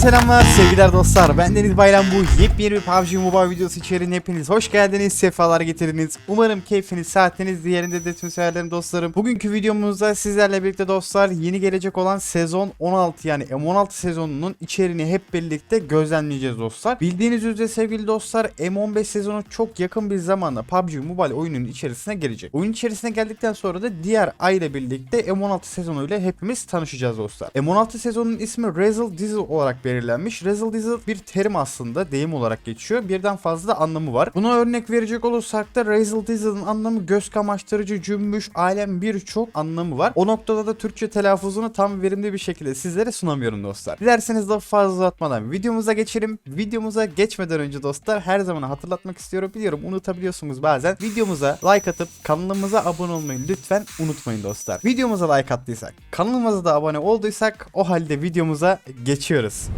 selamlar sevgiler dostlar. Ben Deniz Bayram bu yepyeni bir PUBG Mobile videosu içeriğine hepiniz hoş geldiniz, sefalar getirdiniz. Umarım keyfiniz, saatiniz diğerinde de tüm severlerim dostlarım. Bugünkü videomuzda sizlerle birlikte dostlar yeni gelecek olan sezon 16 yani M16 sezonunun içeriğini hep birlikte gözlemleyeceğiz dostlar. Bildiğiniz üzere sevgili dostlar M15 sezonu çok yakın bir zamanda PUBG Mobile oyunun içerisine gelecek. Oyun içerisine geldikten sonra da diğer ay birlikte M16 sezonuyla hepimiz tanışacağız dostlar. M16 sezonunun ismi Razzle Diesel olarak belirlenmiş. Razzle Diesel bir terim aslında deyim olarak geçiyor. Birden fazla anlamı var. Buna örnek verecek olursak da Razzle Diesel'ın anlamı göz kamaştırıcı, cümbüş, alem birçok anlamı var. O noktada da Türkçe telaffuzunu tam verimli bir şekilde sizlere sunamıyorum dostlar. Dilerseniz daha fazla uzatmadan videomuza geçelim. Videomuza geçmeden önce dostlar her zaman hatırlatmak istiyorum. Biliyorum unutabiliyorsunuz bazen. Videomuza like atıp kanalımıza abone olmayı lütfen unutmayın dostlar. Videomuza like attıysak, kanalımıza da abone olduysak o halde videomuza geçiyoruz.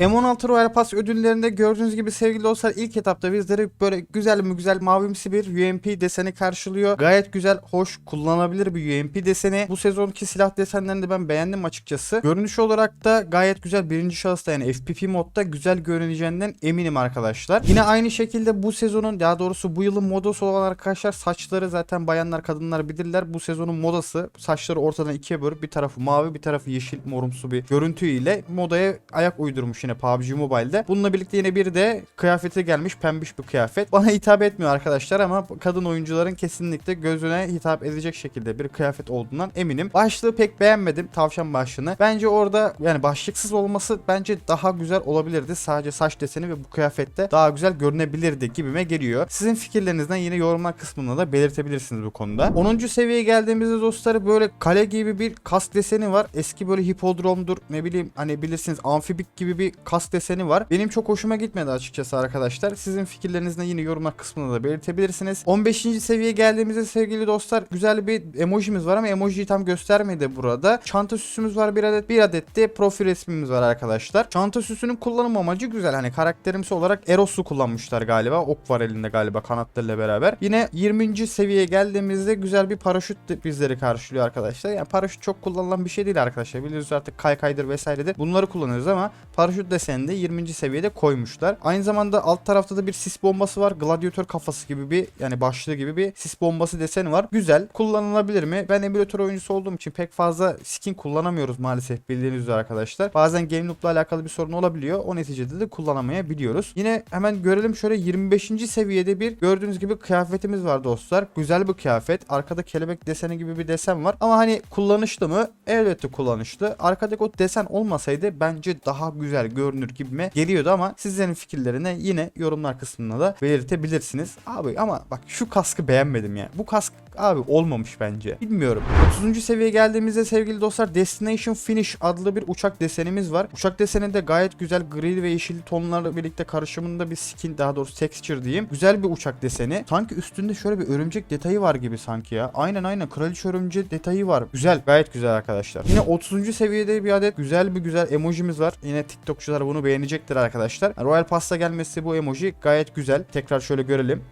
M16 Royal Pass ödüllerinde gördüğünüz gibi sevgili dostlar ilk etapta bizleri böyle güzel mi güzel mavimsi bir UMP deseni karşılıyor. Gayet güzel, hoş, kullanılabilir bir UMP deseni. Bu sezonki silah desenlerini de ben beğendim açıkçası. Görünüş olarak da gayet güzel birinci şahısta yani FPP modda güzel görüneceğinden eminim arkadaşlar. Yine aynı şekilde bu sezonun daha doğrusu bu yılın modası olan arkadaşlar saçları zaten bayanlar kadınlar bilirler. Bu sezonun modası saçları ortadan ikiye bölüp bir tarafı mavi bir tarafı yeşil morumsu bir görüntü ile modaya ayak uydurmuş yine PUBG Mobile'de. Bununla birlikte yine bir de kıyafeti gelmiş pembiş bir kıyafet. Bana hitap etmiyor arkadaşlar ama kadın oyuncuların kesinlikle gözüne hitap edecek şekilde bir kıyafet olduğundan eminim. Başlığı pek beğenmedim tavşan başlığını. Bence orada yani başlıksız olması bence daha güzel olabilirdi. Sadece saç deseni ve bu kıyafette daha güzel görünebilirdi gibime geliyor. Sizin fikirlerinizden yine yorumlar kısmında da belirtebilirsiniz bu konuda. 10. seviyeye geldiğimizde dostlar böyle kale gibi bir kas deseni var. Eski böyle hipodromdur ne bileyim hani bilirsiniz amfibik gibi bir kas deseni var. Benim çok hoşuma gitmedi açıkçası arkadaşlar. Sizin fikirlerinizden yine yorumlar kısmında da belirtebilirsiniz. 15. seviyeye geldiğimizde sevgili dostlar güzel bir emojimiz var ama emojiyi tam göstermedi burada. Çanta süsümüz var bir adet. Bir adet de profil resmimiz var arkadaşlar. Çanta süsünün kullanım amacı güzel. Hani karakterimsi olarak Eros'u kullanmışlar galiba. Ok var elinde galiba kanatlarıyla beraber. Yine 20. seviyeye geldiğimizde güzel bir paraşüt bizleri karşılıyor arkadaşlar. Yani paraşüt çok kullanılan bir şey değil arkadaşlar. Biliyorsunuz artık kaykaydır vesairedir. Bunları kullanıyoruz ama paraşüt desenini de 20. seviyede koymuşlar. Aynı zamanda alt tarafta da bir sis bombası var. Gladyatör kafası gibi bir yani başlığı gibi bir sis bombası deseni var. Güzel. Kullanılabilir mi? Ben emülatör oyuncusu olduğum için pek fazla skin kullanamıyoruz maalesef bildiğiniz üzere arkadaşlar. Bazen game loop'la alakalı bir sorun olabiliyor. O neticede de kullanamayabiliyoruz. Yine hemen görelim şöyle 25. seviyede bir gördüğünüz gibi kıyafetimiz var dostlar. Güzel bir kıyafet. Arkada kelebek deseni gibi bir desen var. Ama hani kullanışlı mı? Elbette kullanışlı. Arkadaki o desen olmasaydı bence daha güzel görünür gibime geliyordu ama sizlerin fikirlerini yine yorumlar kısmında da belirtebilirsiniz. Abi ama bak şu kaskı beğenmedim ya. Bu kask abi olmamış bence. Bilmiyorum. 30. seviyeye geldiğimizde sevgili dostlar Destination Finish adlı bir uçak desenimiz var. Uçak deseni de gayet güzel gri ve yeşil tonlarla birlikte karışımında bir skin daha doğrusu texture diyeyim. Güzel bir uçak deseni. Sanki üstünde şöyle bir örümcek detayı var gibi sanki ya. Aynen aynen kraliçe örümcek detayı var. Güzel gayet güzel arkadaşlar. Yine 30. seviyede bir adet güzel bir güzel emojimiz var. Yine TikTokçular bunu beğenecektir arkadaşlar. Royal Pass'ta gelmesi bu emoji gayet güzel. Tekrar şöyle görelim.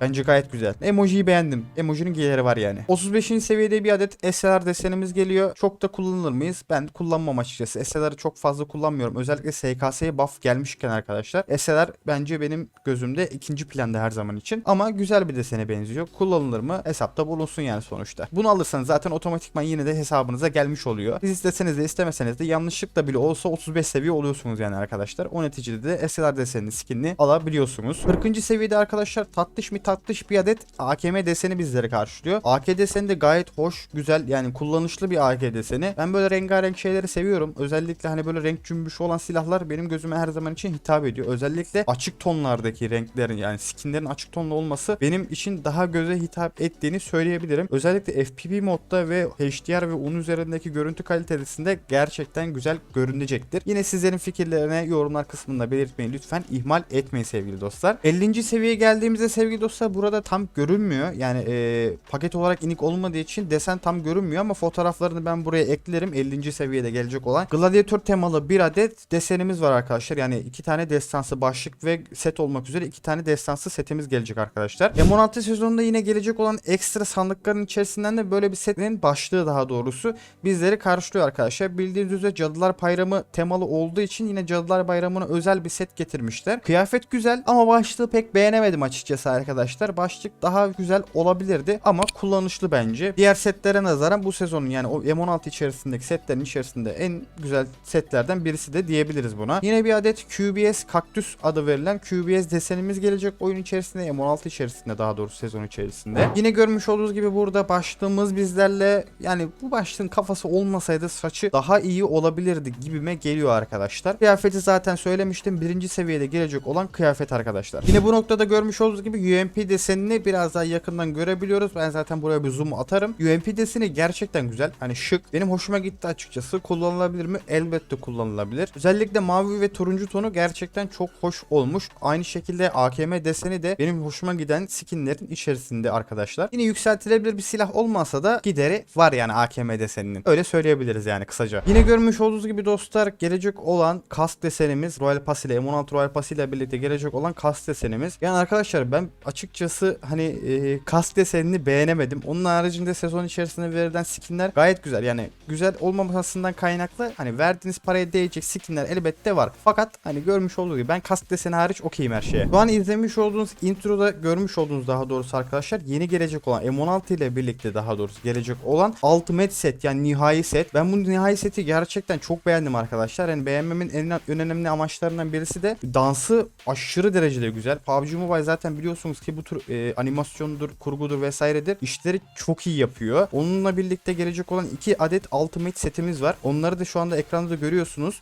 Bence gayet güzel. Emojiyi beğendim. Emojinin geliri var yani. 35. seviyede bir adet SLR desenimiz geliyor. Çok da kullanılır mıyız? Ben kullanmam açıkçası. SLR'ı çok fazla kullanmıyorum. Özellikle SKS'ye buff gelmişken arkadaşlar. SLR bence benim gözümde ikinci planda her zaman için. Ama güzel bir desene benziyor. Kullanılır mı? Hesapta bulunsun yani sonuçta. Bunu alırsanız zaten otomatikman yine de hesabınıza gelmiş oluyor. Siz isteseniz de istemeseniz de yanlışlıkla bile olsa 35 seviye oluyorsunuz yani arkadaşlar. O neticede de SLR desenini skinini alabiliyorsunuz. 40. seviyede arkadaşlar tatlış mi tatlış bir adet AKM deseni bizleri karşılıyor. AK deseni de gayet hoş, güzel yani kullanışlı bir AK deseni. Ben böyle rengarenk şeyleri seviyorum. Özellikle hani böyle renk cümbüşü olan silahlar benim gözüme her zaman için hitap ediyor. Özellikle açık tonlardaki renklerin yani skinlerin açık tonlu olması benim için daha göze hitap ettiğini söyleyebilirim. Özellikle FPP modda ve HDR ve onun üzerindeki görüntü kalitesinde gerçekten güzel görünecektir. Yine sizlerin fikirlerine yorumlar kısmında belirtmeyi lütfen ihmal etmeyin sevgili dostlar. 50. seviyeye geldiğimizde sevgili dostlar olursa burada tam görünmüyor. Yani e, paket olarak inik olmadığı için desen tam görünmüyor ama fotoğraflarını ben buraya eklerim. 50. seviyede gelecek olan. Gladiator temalı bir adet desenimiz var arkadaşlar. Yani iki tane destansı başlık ve set olmak üzere iki tane destansı setimiz gelecek arkadaşlar. M16 sezonunda yine gelecek olan ekstra sandıkların içerisinden de böyle bir setin başlığı daha doğrusu bizleri karşılıyor arkadaşlar. Bildiğiniz üzere Cadılar Bayramı temalı olduğu için yine Cadılar Bayramı'na özel bir set getirmişler. Kıyafet güzel ama başlığı pek beğenemedim açıkçası arkadaşlar. Başlık daha güzel olabilirdi ama kullanışlı bence. Diğer setlere nazaran bu sezonun yani o M16 içerisindeki setlerin içerisinde en güzel setlerden birisi de diyebiliriz buna. Yine bir adet QBS Kaktüs adı verilen QBS desenimiz gelecek oyun içerisinde M16 içerisinde daha doğrusu sezon içerisinde. Yine görmüş olduğunuz gibi burada başlığımız bizlerle yani bu başlığın kafası olmasaydı saçı daha iyi olabilirdi gibime geliyor arkadaşlar. Kıyafeti zaten söylemiştim. Birinci seviyede gelecek olan kıyafet arkadaşlar. Yine bu noktada görmüş olduğunuz gibi UMP desenini biraz daha yakından görebiliyoruz. Ben zaten buraya bir zoom atarım. UMP deseni gerçekten güzel. Hani şık. Benim hoşuma gitti açıkçası. Kullanılabilir mi? Elbette kullanılabilir. Özellikle mavi ve turuncu tonu gerçekten çok hoş olmuş. Aynı şekilde AKM deseni de benim hoşuma giden skinlerin içerisinde arkadaşlar. Yine yükseltilebilir bir silah olmasa da gideri var yani AKM deseninin. Öyle söyleyebiliriz yani kısaca. Yine görmüş olduğunuz gibi dostlar gelecek olan kask desenimiz Royal Pass ile M16 Royal Pass ile birlikte gelecek olan kask desenimiz. Yani arkadaşlar ben açıkçası hani e, kask desenini beğenemedim. Onun haricinde sezon içerisinde verilen skinler gayet güzel. Yani güzel olmamasından kaynaklı hani verdiğiniz paraya değecek skinler elbette var. Fakat hani görmüş olduğunuz gibi ben kask deseni hariç okeyim her şeye. Şu an izlemiş olduğunuz introda görmüş olduğunuz daha doğrusu arkadaşlar yeni gelecek olan M16 ile birlikte daha doğrusu gelecek olan Ultimate set yani nihai set. Ben bu nihai seti gerçekten çok beğendim arkadaşlar. Yani beğenmemin en, önemli amaçlarından birisi de dansı aşırı derecede güzel. PUBG Mobile zaten biliyorsunuz ki bu tür e, animasyondur, kurgudur vesairedir. İşleri çok iyi yapıyor. Onunla birlikte gelecek olan iki adet Ultimate setimiz var. Onları da şu anda ekranda da görüyorsunuz.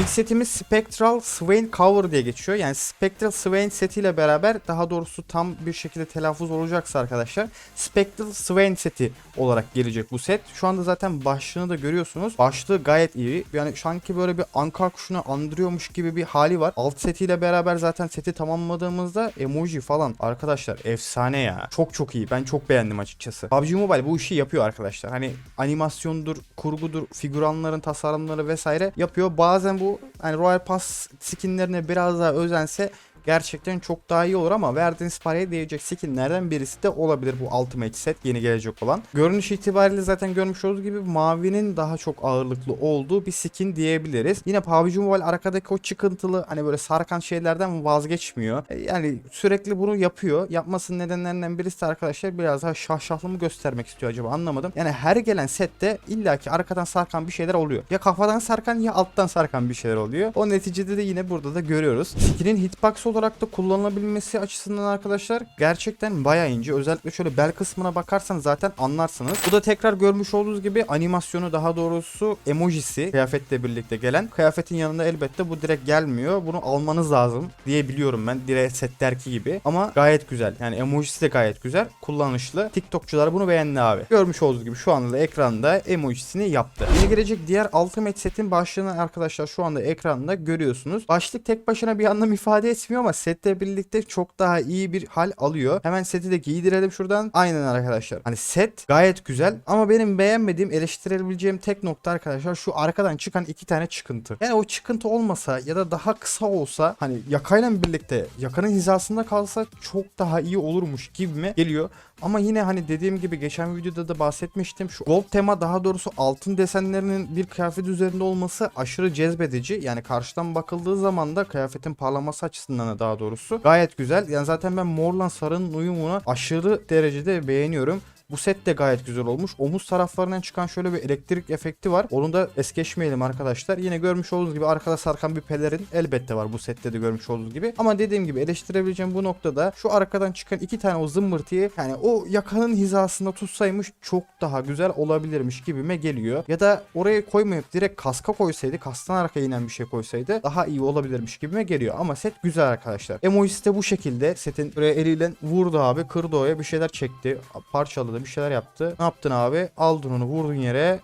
İlk setimiz Spectral Swain Cover diye geçiyor. Yani Spectral Swain setiyle beraber daha doğrusu tam bir şekilde telaffuz olacaksa arkadaşlar Spectral Swain seti olarak gelecek bu set. Şu anda zaten başlığını da görüyorsunuz. Başlığı gayet iyi. Yani sanki böyle bir anka kuşunu andırıyormuş gibi bir hali var. Alt setiyle beraber zaten seti tamamladığımızda emoji falan arkadaşlar efsane ya. Çok çok iyi. Ben çok beğendim açıkçası. PUBG Mobile bu işi yapıyor arkadaşlar. Hani animasyondur, kurgudur, figüranların tasarımları vesaire yapıyor. Bazen bu hani Royal Pass skinlerine biraz daha özense gerçekten çok daha iyi olur ama verdiğiniz paraya değecek skinlerden birisi de olabilir bu Ultimate set yeni gelecek olan. Görünüş itibariyle zaten görmüş olduğunuz gibi mavinin daha çok ağırlıklı olduğu bir skin diyebiliriz. Yine PUBG Mobile arkadaki o çıkıntılı hani böyle sarkan şeylerden vazgeçmiyor. E, Yani sürekli bunu yapıyor. Yapmasının nedenlerinden birisi de arkadaşlar biraz daha şahşahlı mı göstermek istiyor acaba anlamadım. Yani her gelen sette illaki arkadan sarkan bir şeyler oluyor. Ya kafadan sarkan ya alttan sarkan bir şeyler oluyor. O neticede de yine burada da görüyoruz. Skinin hitbox olarak da kullanılabilmesi açısından arkadaşlar gerçekten bayağı ince. Özellikle şöyle bel kısmına bakarsanız zaten anlarsınız. Bu da tekrar görmüş olduğunuz gibi animasyonu daha doğrusu emojisi kıyafetle birlikte gelen. Kıyafetin yanında elbette bu direkt gelmiyor. Bunu almanız lazım diye biliyorum ben. Direkt setlerki gibi. Ama gayet güzel. Yani emojisi de gayet güzel. Kullanışlı. TikTokçular bunu beğendi abi. Görmüş olduğunuz gibi şu anda da ekranda emojisini yaptı. Yeni gelecek diğer Ultimate setin başlığını arkadaşlar şu anda ekranda görüyorsunuz. Başlık tek başına bir anlam ifade etmiyor ama sette birlikte çok daha iyi bir hal alıyor. Hemen seti de giydirelim şuradan. Aynen arkadaşlar. Hani set gayet güzel ama benim beğenmediğim eleştirebileceğim tek nokta arkadaşlar şu arkadan çıkan iki tane çıkıntı. Yani o çıkıntı olmasa ya da daha kısa olsa hani yakayla birlikte yakanın hizasında kalsa çok daha iyi olurmuş gibime geliyor. Ama yine hani dediğim gibi geçen videoda da bahsetmiştim. Şu gold tema daha doğrusu altın desenlerinin bir kıyafet üzerinde olması aşırı cezbedici. Yani karşıdan bakıldığı zaman da kıyafetin parlaması açısından da daha doğrusu gayet güzel. Yani zaten ben morla sarının uyumunu aşırı derecede beğeniyorum. Bu set de gayet güzel olmuş. Omuz taraflarından çıkan şöyle bir elektrik efekti var. Onu da es geçmeyelim arkadaşlar. Yine görmüş olduğunuz gibi arkada sarkan bir pelerin elbette var bu sette de görmüş olduğunuz gibi. Ama dediğim gibi eleştirebileceğim bu noktada şu arkadan çıkan iki tane o zımbırtıyı yani o yakanın hizasında tutsaymış çok daha güzel olabilirmiş gibime geliyor. Ya da oraya koymayıp direkt kaska koysaydı kastan arkaya inen bir şey koysaydı daha iyi olabilirmiş gibime geliyor. Ama set güzel arkadaşlar. Emojisi de bu şekilde setin buraya eliyle vurdu abi kırdı oya bir şeyler çekti parçaladı bir şeyler yaptı. Ne yaptın abi? Aldın onu vurdun yere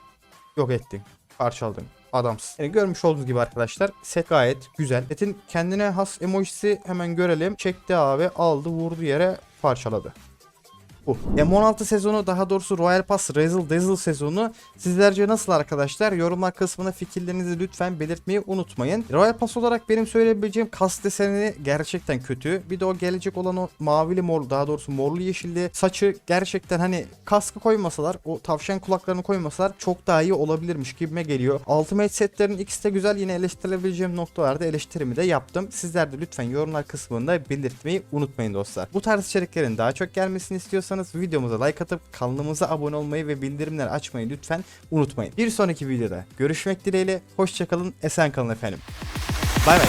yok ettin. Parçaladın. Adamsın. Yani görmüş olduğunuz gibi arkadaşlar set gayet güzel. Setin kendine has emojisi hemen görelim. Çekti abi aldı vurdu yere parçaladı. Bu. M16 sezonu daha doğrusu Royal Pass Razzle Dazzle sezonu sizlerce nasıl arkadaşlar? Yorumlar kısmına fikirlerinizi lütfen belirtmeyi unutmayın. Royal Pass olarak benim söyleyebileceğim kas deseni gerçekten kötü. Bir de o gelecek olan o mavili mor daha doğrusu morlu yeşilli saçı gerçekten hani kaskı koymasalar o tavşan kulaklarını koymasalar çok daha iyi olabilirmiş gibime geliyor. Ultimate setlerin ikisi de güzel yine eleştirebileceğim noktalarda eleştirimi de yaptım. Sizler de lütfen yorumlar kısmında belirtmeyi unutmayın dostlar. Bu tarz içeriklerin daha çok gelmesini istiyorsanız videomuza like atıp kanalımıza abone olmayı ve bildirimleri açmayı lütfen unutmayın. Bir sonraki videoda görüşmek dileğiyle. Hoşçakalın. Esen kalın efendim. Bay bay.